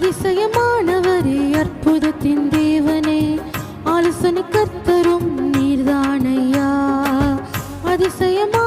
அதிசயமானவரே அற்புதத்தின் தேவனே. ஆலோசனை கர்த்தரும் நீர்தானையா. அதிசயமானவரே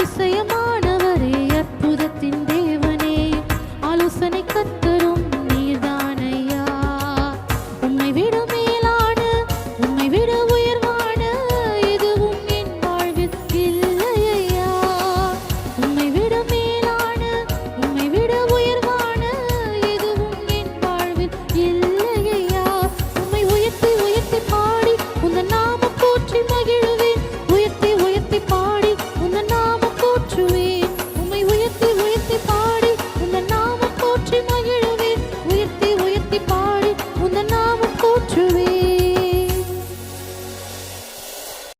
அதிசயமா